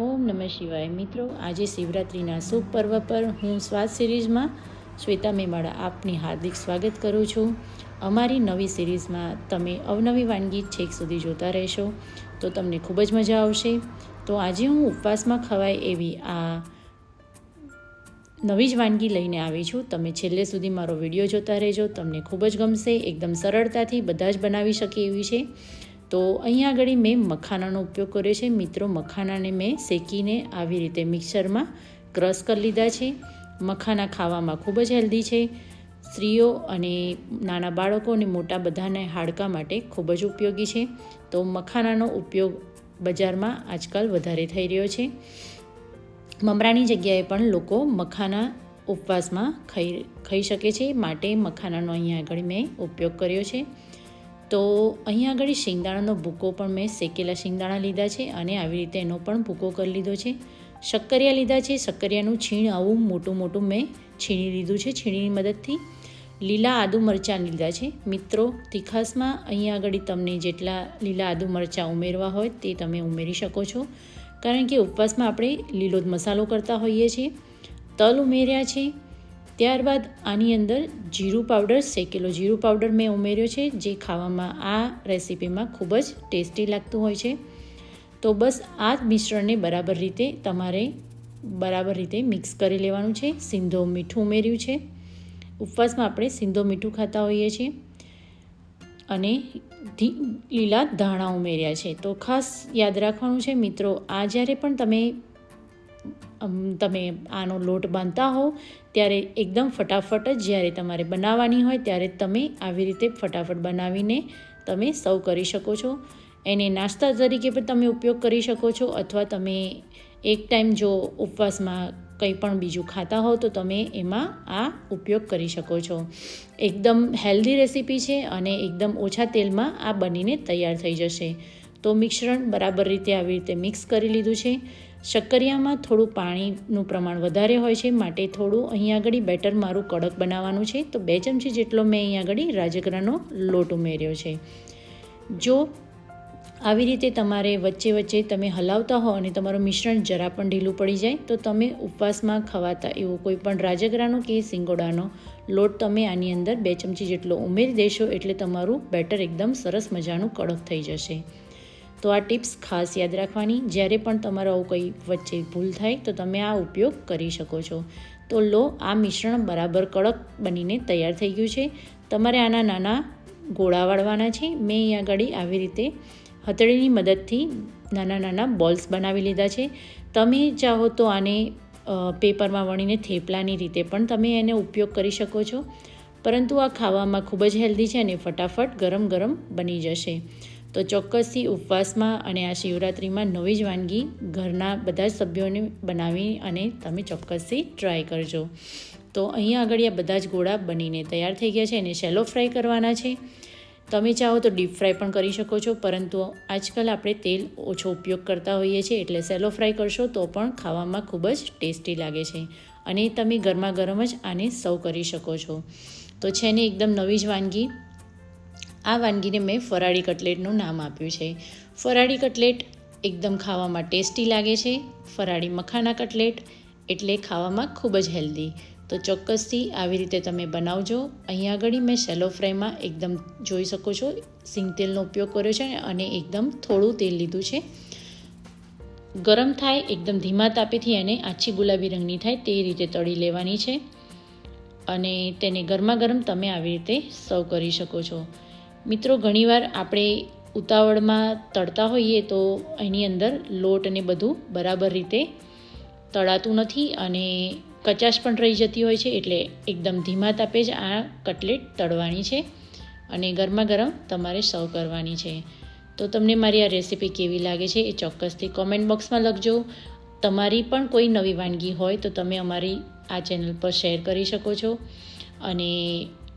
ઓમ નમઃ શિવાય. મિત્રો, આજે શિવરાત્રિના શુભ પર્વ પર હું સ્વાદ સિરીઝમાં શ્વેતા મેમાળા આપની હાર્દિક સ્વાગત કરું છું. અમારી નવી સિરીઝમાં તમે અવનવી વાનગી છેક સુધી જોતા રહેશો, તો તમને ખૂબ જ મજા આવશે. તો આજે હું ઉપવાસમાં ખવાય એવી આ નવી જ વાનગી લઈને આવી છું. તમે છેલ્લે સુધી મારો વીડિયો જોતા રહેજો. તમને ખૂબ જ ગમશે. એકદમ સરળતાથી બધા જ બનાવી શકે એવી છે. તો અહીંયા આગળ મેં મખાનાનો ઉપયોગ કર્યો છે. મિત્રો, મખાનાને મેં શેકીને આવી રીતે મિક્સરમાં ક્રશ કરી લીધા છે. મખાના ખાવામાં ખૂબ જ હેલ્ધી છે. સ્ત્રીઓ અને નાના બાળકો અને મોટા બધાને હાડકાં માટે ખૂબ જ ઉપયોગી છે. તો મખાનાનો ઉપયોગ બજારમાં આજકાલ વધારે થઈ રહ્યો છે. મમરાની જગ્યાએ પણ લોકો મખાના ઉપવાસમાં ખાઈ ખાઈ શકે છે. માટે મખાનાનો અહીંયા આગળ મેં ઉપયોગ કર્યો છે. તો અહીંયા આગળ શિંગદાણાનો ભૂકો પણ મેં શેકેલા શિંગદાણા લીધા છે અને આવી રીતે એનો પણ ભૂકો કરી લીધો છે. શક્કરિયા લીધા છે. શક્કરિયાનું છીણ આવું મોટું મોટું મેં છીણી લીધું છે, છીણીની મદદથી. લીલા આદુ મરચાં લીધા છે. મિત્રો, તીખાસમાં અહીંયા આગળ તમને જેટલા લીલા આદુ મરચાં ઉમેરવા હોય તે તમે ઉમેરી શકો છો. કારણ કે ઉપવાસમાં આપણે લીલો મસાલો કરતા હોઈએ છીએ. તલ ઉમેર્યા છે. ત્યારબાદ આની અંદર જીરું પાવડર શેકેલો. જીરું પાવડર મેં ઉમેર્યો છે, જે ખાવામાં આ રેસીપીમાં ખૂબ જ ટેસ્ટી લાગતું હોય છે. તો બસ આ મિશ્રણને બરાબર રીતે તમારે બરાબર રીતે મિક્સ કરી લેવાનું છે. સિંધો મીઠું ઉમેર્યું છે. ઉપવાસમાં આપણે સિંધો મીઠું ખાતા હોઈએ છીએ. અને લીલા ધાણા ઉમેર્યા છે. તો ખાસ યાદ રાખવાનું છે મિત્રો, આ જ્યારે પણ તમે તમે આનો લોટ બાંધતા હો ત્યારે એકદમ ફટાફટ જ જ્યારે તમારે બનાવવાની હોય, ત્યારે તમે આવી રીતે ફટાફટ બનાવીને તમે સર્વ કરી શકો છો. એને નાસ્તા તરીકે પણ તમે ઉપયોગ કરી શકો છો, અથવા તમે એક ટાઈમ જો ઉપવાસમાં કંઈ પણ બીજું ખાતા હો તો તમે એમાં આ ઉપયોગ કરી શકો છો. એકદમ હેલ્ધી રેસીપી છે અને એકદમ ઓછા તેલમાં આ બનીને તૈયાર થઈ જશે. તો મિશ્રણ બરાબર રીતે આવી રીતે મિક્સ કરી લીધું છે. શક્કરિયામાં થોડું પાણીનું પ્રમાણ વધારે હોય છે માટે થોડું અહીંયા આગળ બેટર મારું કડક બનાવવાનું છે. તો બે ચમચી જેટલો મેં અહીંયા આગળ રાજગરાનો લોટ ઉમેર્યો છે. જો આવી રીતે તમારે વચ્ચે વચ્ચે તમે હલાવતા હો અને તમારું મિશ્રણ જરા પણ ઢીલું પડી જાય, તો તમે ઉપવાસમાં ખવાતા એવો કોઈ પણ રાજગરાનો કે સિંગોડાનો લોટ તમે આની અંદર બે ચમચી જેટલો ઉમેરી દેશો એટલે તમારું બેટર એકદમ સરસ મજાનું કડક થઈ જશે. તો આ ટિપ્સ ખાસ યાદ રાખવાની. જ્યારે પણ તમારો આવું કંઈ વચ્ચે ભૂલ થાય, તો તમે આ ઉપયોગ કરી શકો છો. તો લો, આ મિશ્રણ બરાબર કડક બનીને તૈયાર થઈ ગયું છે. તમારે આના નાના ગોળા વાળવાના છે. મેં અહીંયા આગળ આવી રીતે હથેળીની મદદથી નાના નાના બોલ્સ બનાવી લીધા છે. તમે ચાહો તો આને પેપરમાં વણીને થેપલાની રીતે પણ તમે એનો ઉપયોગ કરી શકો છો. પરંતુ આ ખાવામાં ખૂબ જ હેલ્ધી છે અને ફટાફટ ગરમ ગરમ બની જશે. તો ચોક્કસથી ઉપવાસમાં અને આ શિવરાત્રિમાં નવી જ વાનગી ઘરના બધા જ સભ્યોને બનાવી અને તમે ચોક્કસથી ટ્રાય કરજો. તો અહીંયા આગળ આ બધા જ ગોળા બનીને તૈયાર થઈ ગયા છે અને શેલો ફ્રાય કરવાના છે. તમે ચાહો તો ડીપ ફ્રાય પણ કરી શકો છો, પરંતુ આજકાલ આપણે તેલ ઓછો ઉપયોગ કરતા હોઈએ છીએ એટલે સેલો ફ્રાય કરશો તો પણ ખાવામાં ખૂબ જ ટેસ્ટી લાગે છે અને તમે ગરમા ગરમ જ આને સર્વ કરી શકો છો. તો છે ને એકદમ નવી જ વાનગી. આ વાનગીને મેં ફરાળી કટલેટનું નામ આપ્યું છે. ફરાળી કટલેટ એકદમ ખાવામાં ટેસ્ટી લાગે છે. ફરાળી મખાના કટલેટ એટલે ખાવામાં ખૂબ જ હેલ્ધી. તો ચોક્કસથી આવી રીતે તમે બનાવજો. અહીંયા આગળ મેં શેલો ફ્રાયમાં એકદમ જોઈ શકો છો, સિંગ તેલનો ઉપયોગ કર્યો છે અને એકદમ થોડું તેલ લીધું છે. ગરમ થાય, એકદમ ધીમા તાપેથી એને આછી ગુલાબી રંગની થાય તે રીતે તળી લેવાની છે. અને તેને ગરમા ગરમ તમે આવી રીતે સર્વ કરી શકો છો. મિત્રો, ઘણીવાર આપણે ઉતાવળમાં તળતા હોઈએ તો એની અંદર લોટ અને બધું બરાબર રીતે તળાતું નથી અને કચાશ પણ રહી જતી હોય છે, એટલે એકદમ ધીમા તાપે જ આ કટલેટ તળવાની છે અને ગરમા ગરમ તમારે સર્વ કરવાની છે. તો તમને મારી આ રેસીપી કેવી લાગે છે એ ચોક્કસથી કોમેન્ટ બોક્સમાં લખજો. તમારી પણ કોઈ નવી વાનગી હોય તો તમે અમારી આ ચેનલ પર શેર કરી શકો છો અને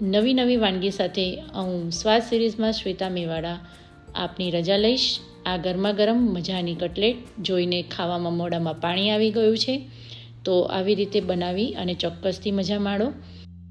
નવી નવી વાનગી સાથે હું સ્વાદ સિરીઝમાં શ્વેતા મેવાડા આપની રજા લઈશ. આ ગરમા ગરમ મજાની કટલેટ જોઈને ખાવામાં મોઢામાં પાણી આવી ગયું છે. તો આવી રીતે બનાવી અને ચોક્કસથી મજા માણો.